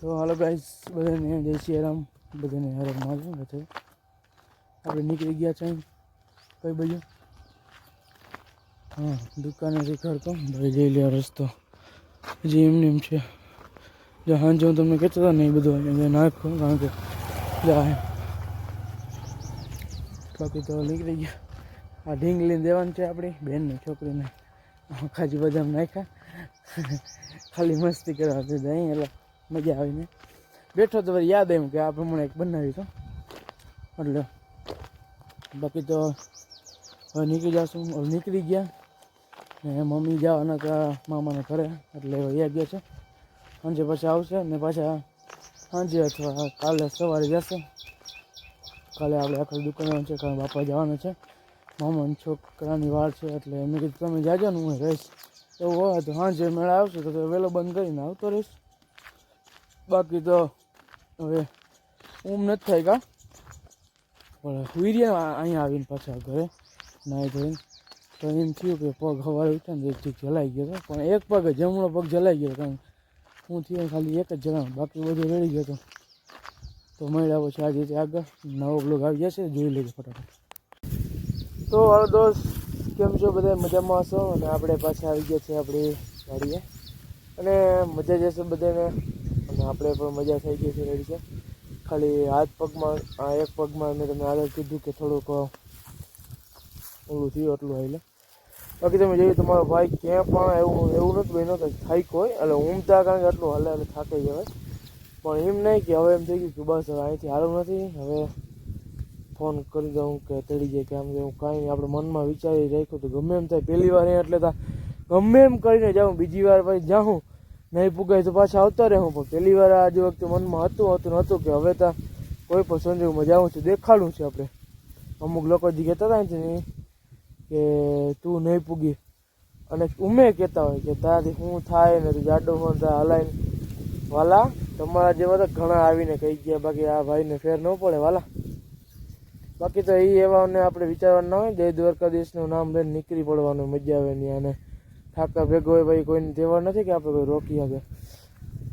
તો હાલો ગાઈસ બધાને જય શ્રી રામ. બધાને હરે મારું બધે આપણે નીકળી ગયા છે કઈ બાજુ? હા દુકાનેથી કહું ભાઈ જઈ લે રસ્તો. હજી એમને એમ છે. જો હાંજે હું તમને કહેતો હતો ને એ બધું અહીંયા નાખો, કારણ કે બાકી તો નીકળી ગયા. આ ઢીંગલી દેવાનું છે આપણી બેનની, છોકરીને. ખાજી બદામ નાખ્યા. ખાલી મસ્તી કરવા દીધા અહીં, એટલે મજા આવીને બેઠો તો યાદ એમ કે આ પ્રમાણે એક બનાવીશું એટલે બાકી તો હવે નીકળી જશું. હવે નીકળી ગયા. ને મમ્મી જવાના હતા મામાના ઘરે. એટલે વયા ગયા છે. સાંજે પાછા આવશે ને પાછા સાંજે અથવા કાલે સવારે જશે. કાલે આપણે આખી દુકાન છે, કાલે બાપા જવાના છે. મામાના છોકરાની વાર છે, એટલે મેં કીધું, તમે જાજો ને હું રહીશ. એવું હોય તો સાંજે મેળા આવશે તો વહેલો બંધ કરીને આવતો રહીશ. બાકી તો હવે ઊંઘ નથી થાય કા પણ વીર્યા અહીંયા આવીને પાછા ઘરે નાહી ધોઈને તો એમ થયું કે પગ હવારે ઉઠ્યા ને એક જલાઈ ગયો હતો. પણ એક પગ, જમણો પગ જલાઈ ગયો કારણ હું થયો ખાલી એક જ જણા બાકી બધું રેડી ગયો હતો. તો મળ્યા પછી આજે રીતે આગળ નવો બ્લોગ આવી જશે. જોઈ લેજો ફટાફટ. તો હાલો દોસ્ત, કેમ છો? બધા મજામાં હશો? અને આપણે પાછા આવી ગયા છે આપણી ગાડીએ. અને મજા જશે બધાને આપણે પણ મજા થઈ ગઈ છે રેડી છે. ખાલી હાથ પગમાં, આ એક પગમાં મેં તમને આગળ કીધું કે થોડુંક ઓલું થયું એટલું હાલે બાકી તમે જોયું તમારો ભાઈ ક્યાં પણ એવું એવું નથી બન્યો કે થાઈક હોય, એટલે ઊંઘતા કારણ કે એટલું હાલે, એટલે થાકી જવાય પણ એમ નહીં કે હવે એમ થઈ ગયું કે બસ અહીંથી હારું નથી. હવે ફોન કરી દઉં કે તળી જાય કે આમ કે હું કાંઈ નહીં. આપણે મનમાં વિચારી રાખ્યું તો ગમે એમ થાય. પહેલી વાર એટલે તા ગમે એમ કરીને જાઉં, બીજી વાર પછી જાઉં. નહીં પૂગાય તો પાછા આવતા રહે હું, પણ પહેલી વાર આજે વખતે મનમાં હતું હતું હતું કે હવે તો કોઈ પણ સંજોગમાં જાઉં છું દેખાડવું છે આપણે. અમુક લોકો જે કહેતા હતા ને કે તું નહીં પૂગી. અને ઉમે કહેતા હોય કે તારાથી શું થાય ને તું જાડો ફોન થાય હલાય વાલા, તમારા જેવા તો ઘણા આવીને કહી ગયા, બાકી આ ભાઈને ફેર ન પડે, વાલા. બાકી તો એ એવાને આપણે વિચારવાનું ના હોય જય દ્વારકાધીશનું નામ લઈને નીકળી પડવાનું, મજા આવે નહીં અને ઠાકા ભેગો હોય ભાઈ કોઈને તહેવાર નથી કે આપણે કોઈ રોકી શકે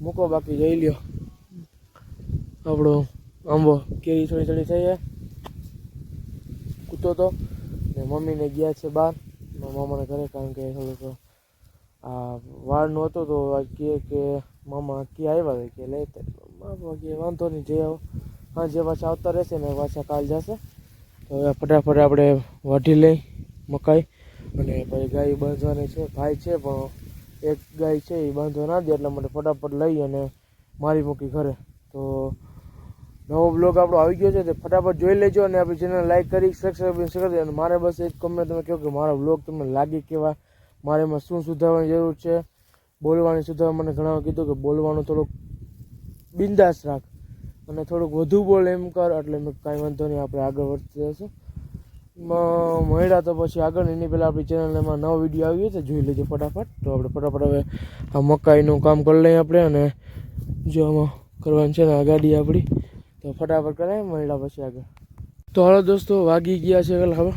મૂકો બાકી જઈ લ્યો. આપણો આંબો કેરી થોડી થોડી થઈ જાય. કૂતો તો. ને મમ્મીને ગયા છે બહાર. મામાના ઘરે કારણ કે થોડુંક આ વાળનું હતું તો કહે કે મામા કે આવ્યા હોય કે લેતા મામા કે વાંધો નહીં, જઈ આવો. હા, જે પાછા આવતા રહેશે ને પાછા કાલ જશે. તો હવે ફટાફટ આપણે વાઢી લઈ, મકાઈ. અને પછી ગાય બાંધવાની છે, ભાઈ છે પણ એક ગાય છે એ બાંધવા ના દે એટલા માટે ફટાફટ લઈ અને મારી મૂકી ઘરે. તો નવો બ્લોગ આપણો આવી ગયો છે, તે ફટાફટ જોઈ લેજો અને આપણી ચેનલ લાઈક કરી સબસ્ક્રાઈબ કરી અને મારે બસ એક કમેન્ટ તમે કહો કે મારો બ્લોગ તમને લાગે કેવા? મારે એમાં શું સુધારવાની જરૂર છે? બોલવાની સુધારવા મને ઘણા કીધું કે બોલવાનું થોડુંક બિંદાસ રાખ. અને થોડુંક વધુ બોલ એમ કર, એટલે કાંઈ વાંધો નહીં, આપણે આગળ વધતી જશું મળ્યા તો પછી આગળ એની પહેલાં આપણી ચેનલમાં નવો વીડિયો આવ્યો છે, જોઈ લેજો ફટાફટ. તો આપણે ફટાફટ હવે આ મકાઈનું કામ કરી લઈએ આપણે અને જો આમાં કરવાનું છે ને આ ગાડી આપણી, તો ફટાફટ કરાય મળ્યા પછી આગળ. તો હાલો દોસ્તો, વાગી ગયા છે પેલા હવે.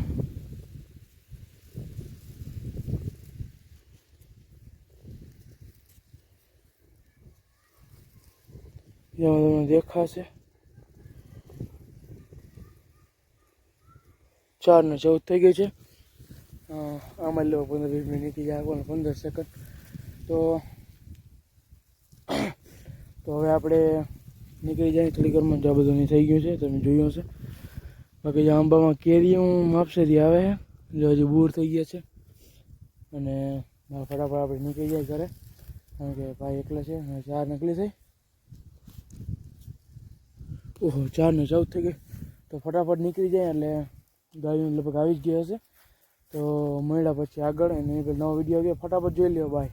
તમને દેખાશે. ચાર ને ચૌદ થઈ ગઈ છે. આમાં લો પંદર વીસ મિનિટ જાય કોને પંદર સેકન્ડ તો તો હવે આપણે નીકળી જાય થોડી ઘરમાં જ આ બધું થઈ ગયું છે, તમે જોયું હશે. બાકી જે આંબામાં કેરી હું માપસેથી આવે છે, જો હજી બૂર થઈ ગયા છે. અને ફટાફટ આપણે નીકળી જાય ઘરે, કારણ કે ભાઈ એકલા છે, અને ચાર નીકળી થઈ ઓહો ચાર ને ચૌદ થઈ ગઈ. તો ફટાફટ નીકળી જાય એટલે ગાડીઓ લગભગ આવી જ ગઈ હશે તો મળ્યા પછી આગળ અને નવો વીડિયો આવ્યો. ફટાફટ જોઈ લ્યો બાય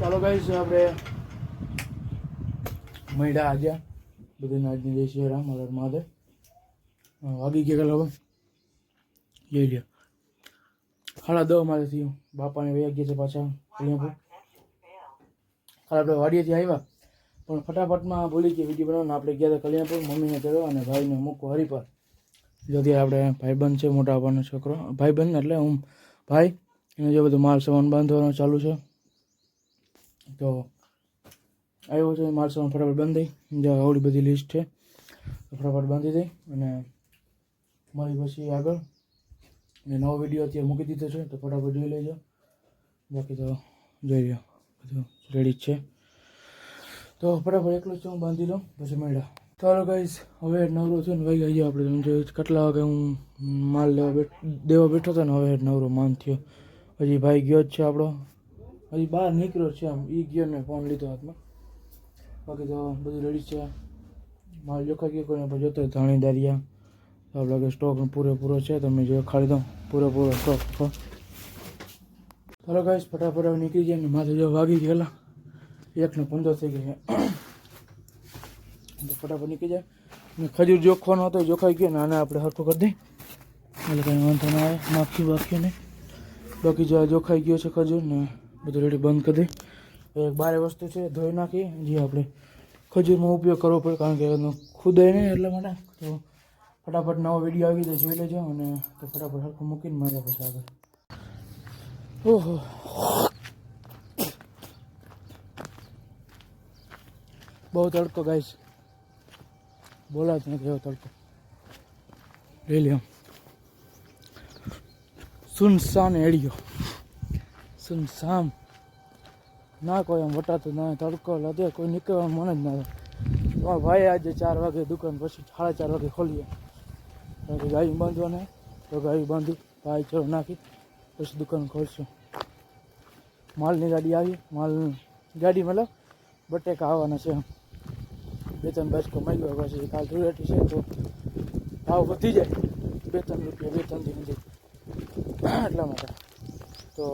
ચાલો ગાઈશ આપણે મળ્યા આજે. બધી આજની રામ, હર મહાદેવ. વાગી ગયા કાલે હવે જોઈ લ્યો. સાડા દો મારે થયું બાપાને વૈયા ગયા છે પાછા કલ્યાણપુર કાલે આપણે વાડીએથી આવ્યા. પણ ફટાફટમાં ભૂલી ગયા વીડિયો બનાવવાનું. આપણે ગયા હતા કલ્યાણપુર, મમ્મીને કર્યો અને ભાઈને મૂકો હરિપર જો આપણે આપણે ભાઈબંધ છે, મોટા બાપાનો છોકરો. ભાઈબંધ એટલે હું ભાઈ, એને જો બધું માલ સામાન બાંધવાનું ચાલુ છે. તો આવ્યો છે, માલ સામાન ફટાફટ બાંધી. જે આવડી બધી લિસ્ટ છે. ફટાફટ બાંધી દઈ અને મારી પછી આગળ અને નવો વીડિયો અત્યારે મૂકી દીધો છે, તો ફટાફટ જોઈ લેજો. બાકી તો જોઈ લો બધું રેડી જ છે. તો ફટાફટ એકલું જ હું બાંધી લઉં પછી મળ્યા. ચાલો ગાઈઝ હવે નવરો થયો ને વાગી ગયા આપણે તમે જોયું કેટલા વાગે હું માલ લેવા બેઠ, દેવા બેઠો હતો ને, હવે નવરો માન થયો. હજી ભાઈ ગયો જ છે આપણો. હજી બહાર નીકળ્યો છે આમ એ ગયો ને ફોન લીધો હાથમાં. બાકી તો બધું રેડી છે. માલ જોખા ગયો કોઈને પણ જોતો હોય ધાણી દારિયા. આપણે લાગે સ્ટોક પૂરેપૂરો છે, તમે જો ખાલી દો. પૂરેપૂરો સ્ટોક છે ચાલો ગાઈસ ફટાફટ હવે નીકળી જાય ને, માથે જો વાગી ગયેલા. એક ને પંદર થઈ ગઈ ફટાફટ નીકળી જાય. ને ખજૂર જોખવાનો હતો જોખાઈ ગયો. ને આને આપણે હરખું કરી દઈ. એટલે કંઈ વાંધો ના આવે. નાખ્યું બાકી નહીં બાકી જો જોખાઈ ગયો છે ખજૂર ને બધું રેડી બંધ કરી દઈ. એક બારે વસ્તુ છે, ધોઈ નાખી. જે આપણે ખજૂરનો ઉપયોગ કરવો પડે, કારણ કે એનો ખુદાય નહીં એટલા માટે. તો ફટાફટ નવો વીડિયો આવી જાય જોઈ લેજો અને તો ફટાફટ હરખું મૂકીને મારે પછી આગળ. ઓહો. બહુ તડકો ગાઈશ બોલા જ નથી એવો તડકો લઈ લે સુનસાન એડિયો. સુનસામ. ના કોઈ એમ વટાતું ના તડકો લદે કોઈ નીકળવાનું મન જ ના થાય. ભાઈ આજે ચાર વાગે દુકાન પછી સાડા ચાર વાગે ખોલીએ. ગાડી ગાડી બાંધવાને તો ગાડી બાંધી, ભાઈ ચલો નાખી, પછી દુકાન ખોલશું. માલની ગાડી આવી માલ ગાડી મતલબ બટેકા આવવાના છે બે ત્રણ બસ કમાઈ પછી કાલ ધૂળેટી છે તો ભાવ વધી જાય. બે ત્રણ રૂપિયા બે ત્રણ દિન એટલા માટે. તો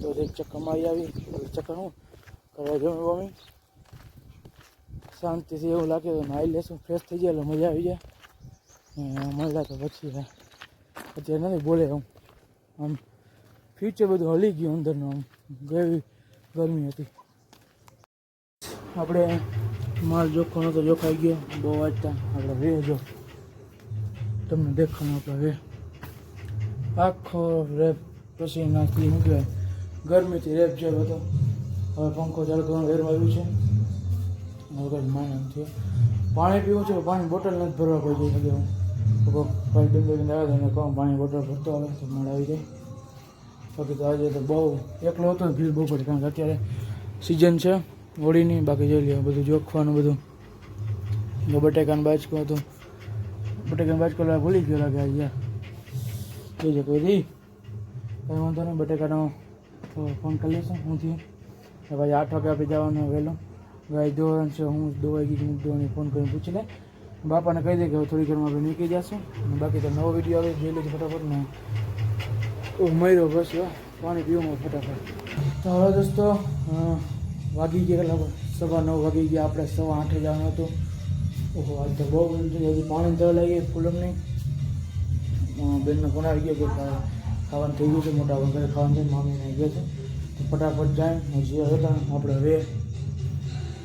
તો એક ચક્કર મારી આવી ચક્કર હું કરવા જમી મમ્મી. શાંતિથી એવું લાગે તો નાહી લેશું ફ્રેશ થઈ જાય એટલે મજા આવી જાય. મળ્યા તો પછી અત્યારે નથી બોલે હું આમ ફ્યુચર બધું હલી ગયું અંદરનું આમ. ગરમી હતી. આપણે માલ જોખો નતો જોખાઈ ગયો. બહુ વાંચતા આપણે વે જો. તમને દેખાણ આપણે વે. આખો રેપ પછી નાખી શું કહેવાય? ગરમીથી રેપ જેવો હતો. હવે પંખો ચાલુ કરવાનું વેરમાં આવ્યું છે. વગર માને થયો. પાણી પીવું છે, પાણી બોટલ નથી ભરવા પડી જઈ શકે હું ભાઈ બેન આવ્યા આવે એને કહું, પાણી બોટલ ભરતો આવે, તો મળે આવી જાય. બાકી તો આજે તો બહુ એકલો હતો ભીડ બહુ પડી. કારણ કે અત્યારે સિઝન છે. હોળીની બાકી જોઈ લ્યો બધું જોખવાનું બધું. જો બટેકાનું બાજકું હતું. બટેકાનું બાજકું લાગે ભૂલી ગયો લાગે આજે. યાર જોઈ કોઈ દી. કંઈ વાંધો નહીં બટેકાનો તો ફોન કરી લઈશું હું થયું. તો ભાઈ આઠ વાગે આપણે જવાનું વહેલું. ગાય દોવાનું છે હું દોવાઈ ગઈ હું દોવાની ફોન કરીને પૂછી લે બાપાને કહી દે કે હવે થોડી ઘરમાં આપણે નીકળી જશું. અને બાકી તો નવો વીડિયો આવે જોઈ લેજો ફટાફટ ને. ઓ મર્યો બસ હો. પાણી પીવું ફટાફટ. તો હવે દોસ્તો અ, વાગી ગયા લગભગ સવા નવ વાગી ગયા, આપણે સવા આઠે જવાનું હતું. ઓહો, આજ તો બહુ બધું થયું. હજી પાણી તો લાગી ફૂલમ નહીં બેનનો ફોન આવી ગયો કે ખા- ખાવાનું થઈ ગયું છે, મોટા વગર ખાવાનું છે મામીને આવી ગયા છે. તો ફટાફટ જાય જે હતા આપણે હવે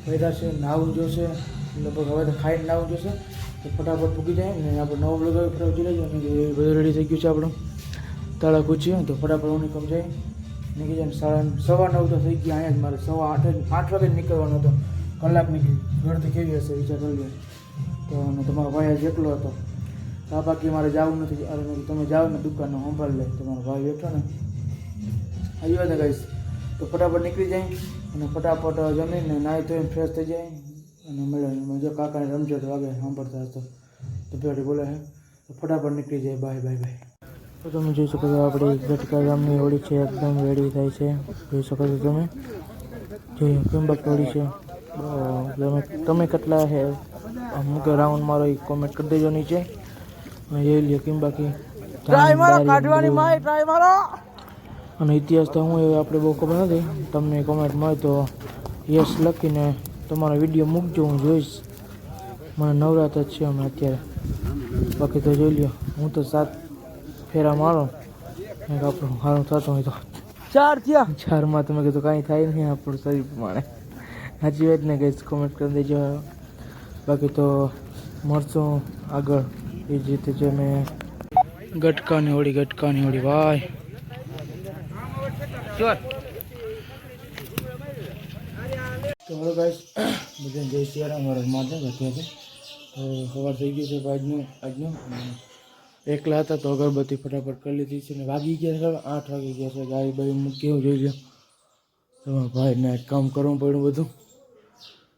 પહેર્યા છે, નાવું જોશે. લગભગ હવે તો ખાઈને નાવું જોશે. તો ફટાફટ પૂકી જાય, ને આપણે નવો બ્લોગ હવે ફટાફટ જોઈ લેજો અને એ બધું રેડી થઈ ગયું છે આપણું. તાળા પૂછ્યું તો ફટાફટ હું નીકળ જાય. નીકળી જાય સવા નવ તો થઈ ગયા, અહીંયા જ મારે સવા આઠ આઠ વાગે નીકળવાનો હતો. કલાક નીકળી, ઘરથી કેવી હશે વિચાર કરી લો તો અને તમારો ભાઈ એકલો હતો. આ બાકી મારે જવું નથી. અરે તમે જાઓ ને દુકાનનો સંભાળ લે. તમારો ભાઈ બેઠો ને. આવ્યો હતા ગાઈશ તો ફટાફટ નીકળી જાય અને ફટાફટ જમીને નાહી ધોઈને ફ્રેશ થઈ જાય. અને મળે જો કાકાને રમજો તો વાગે, સાંભળતા હતો તો પેઢી બોલે હે. તો ફટાફટ નીકળી જાય. Bye bye bye. તો તમે જોઈ શકો છો આપણી ગટકા ગામની હોળી છે એકદમ રેડી થાય છે. જોઈ શકો છો તમે. જે કિંમત હોળી છે. તમે તમે કેટલા છે અમુક રાઉન્ડ મારો એ કોમેન્ટ કરી દેજો નીચે. મેં જોઈ લ્યો કેમ બાકી? અને ઇતિહાસ તો હું આપણે બહુ ખબર નથી. તમને કોમેન્ટ મળે તો યસ લખીને તમારો વીડિયો મૂકજો હું જોઈશ. મને નવરાત્ર જ છે અમે અત્યારે. બાકી તો જોઈ લ્યો હું તો સાત ફેરા મારો. આપણું સારું થતું હોય તો. ચાર થયા. ચારમાં તમે કીધું કાંઈ થાય નહીં આપણું શરીર પ્રમાણે. સાચી વાત ને કંઈ કોમેન્ટ કરી દેજો. બાકી તો મળશું આગળ. એ જ રીતે જે મેં ગટકાની હોળી ગટકાની હોળી ભાઈ. તો હવે ભાઈ બધા જય સિયારામ મારા માટે છે. તો સવાર થઈ ગયું છે આજનું આજનું. એકલા હતા તો અગરબત્તી ફટાફટ કરી લીધી છે ને વાગી ગયા છે, આઠ વાગી ગયા છે ગાડી બાઈ મૂકી જોઈ ગયો તમારા ભાઈને કામ કરવું પડ્યું બધું.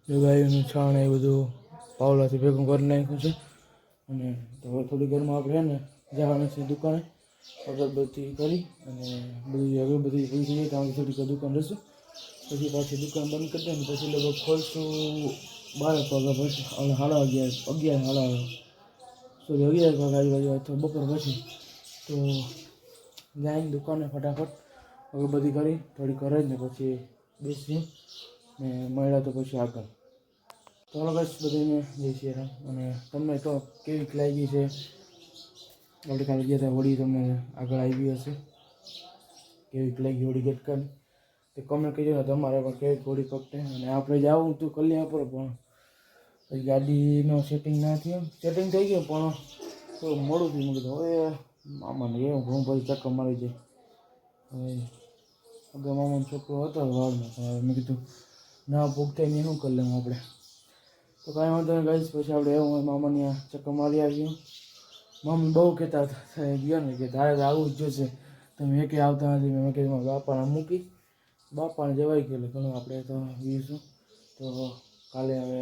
એ ગાયોનું છાણ એ બધું પાવલાથી ભેગું કરી નાખ્યું છે. અને હવે થોડી ઘરમાં આપણે ને જવાનું છે દુકાને. અગરબત્તી કરી અને બધી અગરબત્તી પૂરી થઈ જાય ત્યાં થોડીક દુકાન રહેશું. પછી પાછી દુકાન બંધ કરી દે ને પછી લગભગ ખોલશું બાર વાગ્યા પછી, અને સાડા અગિયાર અગિયાર, સાડા સોરી અગિયાર વાગે આવી હોય તો બપોર પછી. તો જાય દુકાને ફટાફટ. અગરબત્તી કરી થોડી કરે જ ને પછી બેસી ને મળ્યા તો પછી આગળ. તો ચાલો બસ બધાને જય શ્રી રામ. અને તમને તો કેવી લાગી છે? આપણે કાલે ગયા હતા હોળી, તમને આગળ આવી હશે. કેવી લાગી હોળી ગટકન તે કમેન્ટ કરજો ને તમારે પણ કેવી હોળી પકડે અને આપણે જવું તું કલ્યાણ પર પણ પછી ગાડીનો સેટિંગ ના થયું. સેટિંગ થઈ ગયું, પણ થોડું મોડું થયું. મેં કીધું હવે મામાને એવું ઘઉં પછી ચક્કર મારી જાય. હવે અગર મામાનો છોકરો હતો વાળનો હવે મેં કીધું, ના, ભૂખતા ને શું કરી લેવું આપણે? તો કાંઈ વાંધો નહીં ગઈશ પછી આપણે એવું મામાની ચક્કર મારી આવ્યું મમ્મી બહુ કહેતા હતા ગયો ને, કે તારે તો આવું જ જોશે. તમે એકે આવતા નથી. મેં કીધું બાપાને મૂકી. બાપાને જવાઈ ગયેલું, ઘણું આપણે તો જોઈશું તો કાલે હવે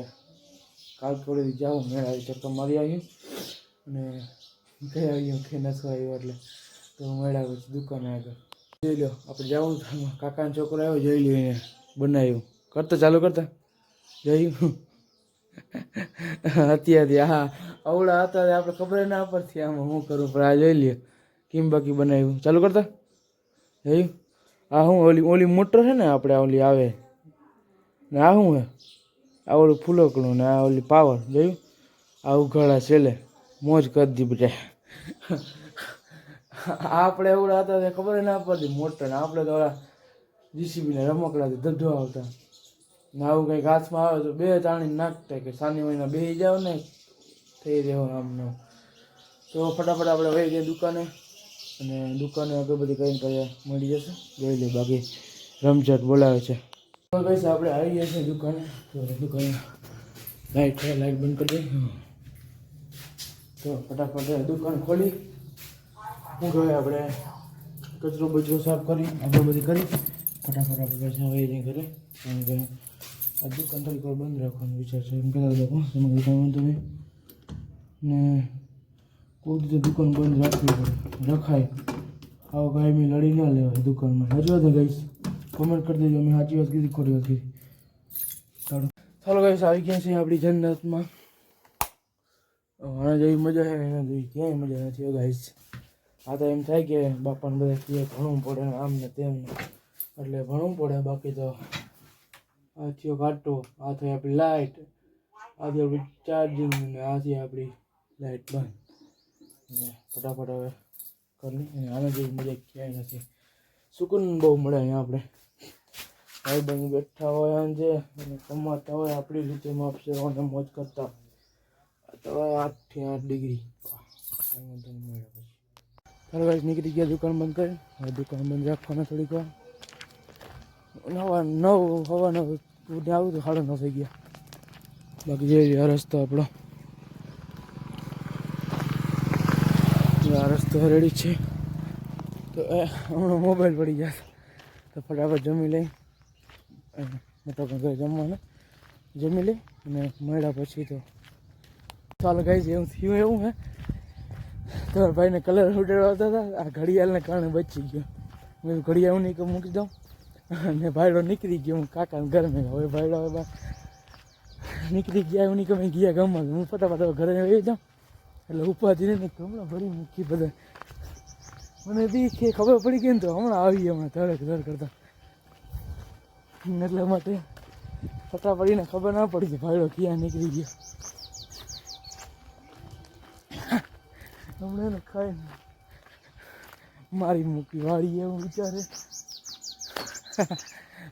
કાલ થોડી જાઉં, મેળા આવી ચક્કર મારી આવ્યું અને કઈ આવ્યું કે નસો આવ્યો એટલે તો મેળા પછી દુકાને આગળ. જોઈ લો, આપણે જવું કાકાનો છોકરો આવ્યો, જોઈ લો એને બનાવ્યું. કરતા ચાલુ કરતા? જોયું અત્યારથી હા. અવળા હતા આપણે ખબર ના પડતી આમાં શું કરું પણ આ જોઈ લઈએ કેમ બાકી બનાવ્યું. ચાલુ કરતા? જોયું આ શું ઓલી ઓલી મોટર છે ને, આપણે ઓલી આવે. ને આ શું હે આ ઓલું ફૂલકણું ને આ ઓલી પાવર, જોયું? આ ઉઘાડા છેલ્લે. મોજ કરી દી બધા આપણે એવડા હતા તે ખબર ના પડતી મોટર આપણે તો જીસીબીને રમકડાથી ધંધો આવતા. ને આવું કંઈક હાથમાં આવે તો બે તાણી નાખતા કે સાની મહિના બેસી જાવ ને, થઈ રહ્યો આમ ને આમ. તો ફટાફટ આપણે વહી ગયા દુકાને. અને દુકાને આગળ બધી કઈ કઈ મળી જશે. જોઈ લઈએ બાકી રમઝટ બોલાવે છે. કહીશ આપણે આવી ગયા છીએ દુકાને. તો દુકાને લાઈટ લાઈટ બંધ કરી દઈએ. તો ફટાફટ દુકાન ખોલી. શું કહેવાય આપણે કચરો બચરો સાફ કરી આપણે બધી કરી. ફટાફટ આપણે પૈસા હોય નહીં ઘરે. કારણ કે આ દુકાન થોડીક વાર બંધ રાખવાનો વિચાર છે. એમ કહેતા લોકો કંઈ વાંધો નહીં. ને કોઈ રીતે દુકાન બંધ રાખવી પડે. રખાય. આવો કાંઈ મેં લડી ના લેવાય દુકાનમાં. હજુ ગઈશ કોમેન્ટ કરી દેજો મેં સાચી વાત કીધી, ખોટી વાત કીધી. ચાલો. ચાલો ગાઈસ આવી ગયા છે આપણી જન્નતમાં. આના જેવી મજા છે, એના જેવી ક્યાંય મજા નથી. ગાઈસ આ તો એમ થાય કે બાપાને બધા કહે ભણવું પડે ને આમ ને તેમ ને એટલે ભણવું પડે, બાકી તો આ થયો કાંટો આ થઈ આપણી લાઇટ આ થઈ આપણી ચાર્જિંગ ને આ થઈ આપણી લાઇટ બંધ. અને ફટાફટ હવે કરી અને આના જેવી મજા ક્યાંય નથી. સુકૂન બહુ મળે અહીંયા આપણે. ભાઈ બંધ બેઠા હોય આંજે અને કમાતા હોય આપણી રીતે માપશે અને મોજ કરતા. આ તો હવે આઠથી આઠ ડિગ્રી. કાંઈ વાંધો નહીં મળે પછી ચાલો ગાઈસ નીકળી ગયા, દુકાન બંધ કરી. હવે દુકાન બંધ રાખવાના થોડીક વાર. નવા, નવ, હવા નવ ઉડે આવું તો સાડા નવ થઈ ગયા. બાકી જે આ રસ્તો આપણો. આ રસ્તો રેડી છે. તો એ હમણાં મોબાઈલ પડી ગયા તો ફટાફટ જમી લઈ. અને મોટા ઘરે જમવાને. જમી લઈ અને મળ્યા પછી તો ચાલો ગાઈસ, એવું થયું, એવું હે. તમારા ભાઈને કલર ઉડાડવા હતા. આ ઘડિયાળને કારણે બચી ગયો. મેં ઘડિયાળ નહીં કે મૂકી દઉં. અને ભાઈડો નીકળી ગયો. હું કાકાને ઘર મેં હવે ભાઈડો, હવે નીકળી ગયા, એવું નીકળે ગયા ગામમાં. હું ફટાફટ ઘરે આવી જાઉં. એટલે ઉપાધિ ને હમણાં ભરી મૂકી બધા. મને બી ખબર પડી ગઈ ને તો હમણાં આવી હમણાં ધડક ધડ કરતા. એટલા માટે ફટાફટ પડીને ખબર ના પડી કે ભાઈડો ક્યાં નીકળી ગયો. હમણાં એને ખાઈ મારી મૂકી વાળી એવું વિચારે.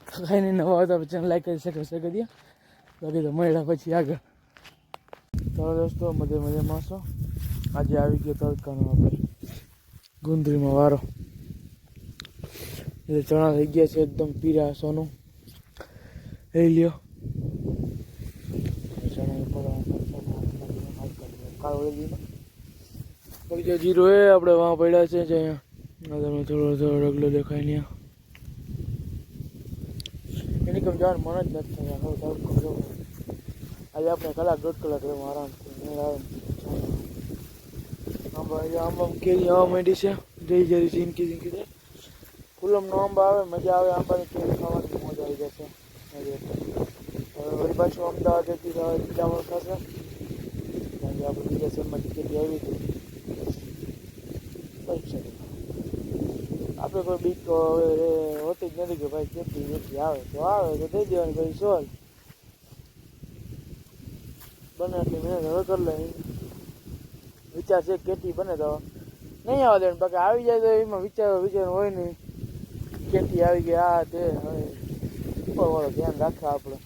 ખાઈ કાંઈ નહીં નવા આવતા પછી લાઈક કરી શકો શેર કરી દે. બાકી તો મળ્યા પછી આગળ. ચાલો દોસ્તો, મજે મજામાં છો આજે આવી ગયો તડકાનો આપણે ગુંદરીમાં વારો. એટલે ચણા થઈ ગયા છે એકદમ પીરા સોનું. લ્યો બીજા જીરો એ આપણે વાં પડ્યા છે જ અહીંયા તમને થોડો થોડો રગલો દેખાય ને એની કમ જવાનું મન જ નથી આજે આપણે કલાક દોઢ કલાક રહેવું આરામથી આંબા આમ આમ કેરી આવવા માંડી છે જઈ જરી ઝીંકી ઝીંકી જાય ફૂલમનો આંબા આવે મજા આવે આંબાની કેરી ખાવાની મજા આવી જશે હવે વળી પાછું બીજા વર્ષ થશે. કારણ કે આપણે બીજા શહેરમાંથી ટિકિટ આવી હતી. આપણે કોઈ બીક હવે હોતી જ નથી કે ભાઈ કેટલી વ્યક્તિ આવે. તો આવે તો દઈ દેવાની ભાઈ સોલ. બને એટલી મહેનત હવે કરી લે. વિચાર છે કેટલી બને તો નહીં આવે દેવાનું, બાકી આવી જાય તો એમાં વિચાર વિચાર હોય નહીં. કેટલી આવી ગઈ આ તે, હવે. ઉપરવાળો ધ્યાન રાખે આપણે.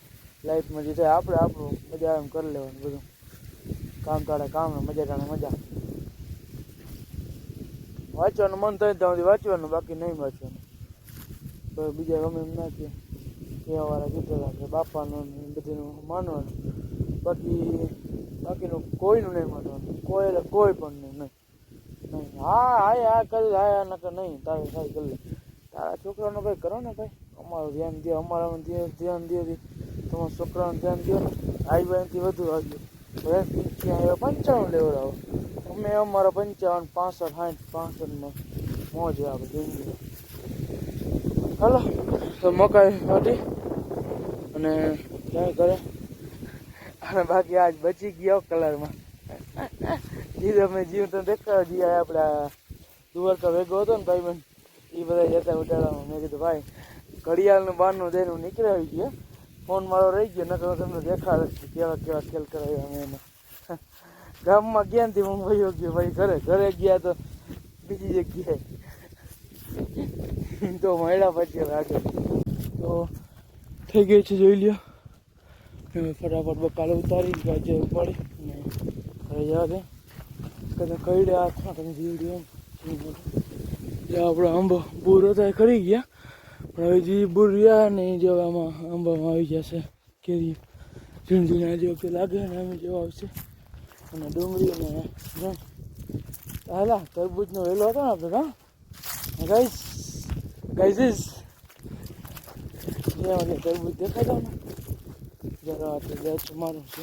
લાઈફમાં જે થાય આપણે, આપણું મજા એમ કરી લેવાનું બધું. કામ કાઢે કામ મજા ટાણે મજા. વાંચવાનું મન થાય ત્યાં સુધી વાંચવાનું, બાકી નહીં વાંચવાનું. તો બીજા ગમે એમ ના કે કહેવાવાળા કીધેલા કે બાપાનું બધીનું માનવાનું. બાકી, બાકીનું કોઈનું નહીં માનવાનું. કોઈ એટલે કોઈ પણ નહીં નહીં. નહીં. હા હા હા, કરી હા નકર નહીં. તારે સારી કરી લે. તારા છોકરાનો ભાઈ કરો ને ભાઈ અમારું ધ્યાન દે, અમારામાં ધ્યાન દે તમારા છોકરાનું ધ્યાન દો આવ્યા ભાઈ વધુ આવ્યું ત્યાં પંચાવન પંચાવન લેવડાવો અમે અમારા પંચાવન, પાસઠ સાઠ પાસઠમાં મોજ આવે જિંદગી હાલો, તો મકાઈ હતી અને ક્યાંય કરે. અને બાકી આજ બચી ગયો કલરમાં. જીધો મેં જીવ તો દેખાડો જી આપણા દુવારકા ભેગો હતો ને ભાઈ બંધ એ બધા જતા ઉડાડવામાં મેં કીધું, ભાઈ ઘડિયાળનું બહારનું જઈને નીકળી ગયો ફોન મારો રહી ગયો, નકર તમને દેખાડે કેવા કેવા ખેલ કરાવ્યા અમે એને ગામમાં ગયા નથી હું ભાઈઓ ગયો, ભાઈ, ઘરે ઘરે ગયા તો બીજી જગ્યાએ. તો મળ્યા પછી આગળ તો થઈ ગઈ છે, જોઈ લ્યો. ફટાફટ બકાલે ઉતારી ગાજે ઉપાડી ને ઘરે જવા દે. કદાચ કઈડે હાથમાં, તમે જીવડ્યો જે આપણો આંબો પૂરો થાય ખરી ગયા. પણ બુરિયા જે ને એ આંબામાં આવી જશે. કેરી ઝીણઝીણા જેવો કે લાગે ને એમ જેવો આવશે. અને ડુંગળી અને હાલા તરબૂજનો વેલો હતો ને આપણે, હા? ગાઈસ ગાઈઝીસ જ્યાં ઓલે તરબૂજ દેખાતા ને જરા આપણે બેચ મારું છે.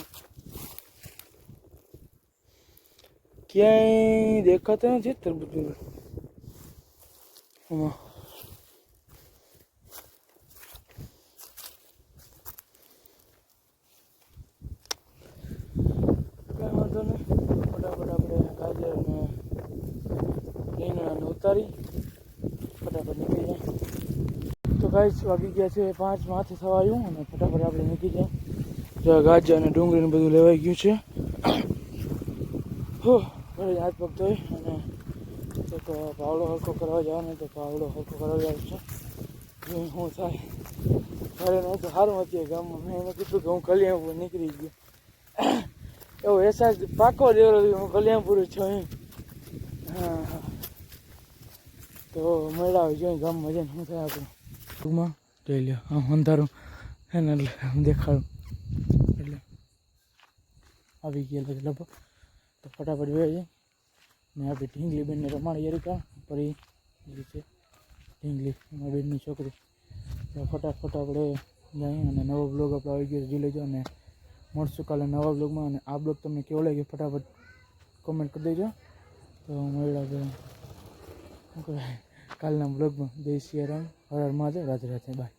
ક્યાંય દેખાતા નથી તરબૂજ વેલો આમાં કાંઈ વાંધો નહીં ફટાફટ આપણે ગાજર અને રીંગણાને ઉતારી ફટાફટ નીકળી જાય. તો ગાઈસ વાગી ગયા છે પાંચ, માથે થવા આવ્યું અને ફટાફટ આપણે નીકળી જાય. જો ગાજર અને ડુંગળીને બધું લેવાઈ ગયું છે. હો ઘરે હાથ પગ ધોઈ અને એક પાવડો હરખો કરવા જવાનો તો પાવડો હરખો કરવા જાય છે. જો શું થાય. ઘરે નહીં તો સારું હતી ગામમાં મેં એને કીધું કે હું કલ્યાણપુર નીકળી ગયો. એવો અહેસાસ પાકો દેવો હું કલ્યાણપુર છું હા હા. તો મળ્યા હોય ગામ જઈને શું થાય આપણે? ટૂંકમાં? જોઈ લ્યો. આમ અંધારું. હે ને એટલે આમ દેખાડું. એટલે આવી ગયા લગભગ. તો ફટાફટ બે જાય. ને આપણી ઢીંગલી બેનને રમાડી યરિકા ફરી છે ઢીંગલી એમાં બેનની છોકરી. તો ફટાફટ આપણે જઈએ અને નવો બ્લોગ આપણે આવી ગયો જોઈ લેજો અને મળશું કાલે નવા બ્લોગમાં અને આ બ્લોગ તમને કેવો લાગ્યો ફટાફટ કોમેન્ટ કરી દેજો. તો મળ્યા શું કહેવાય? કાલના બ્લોગમાં જય સિયારામ. હર હર મહાદેવ. રાધે રાધે. બાય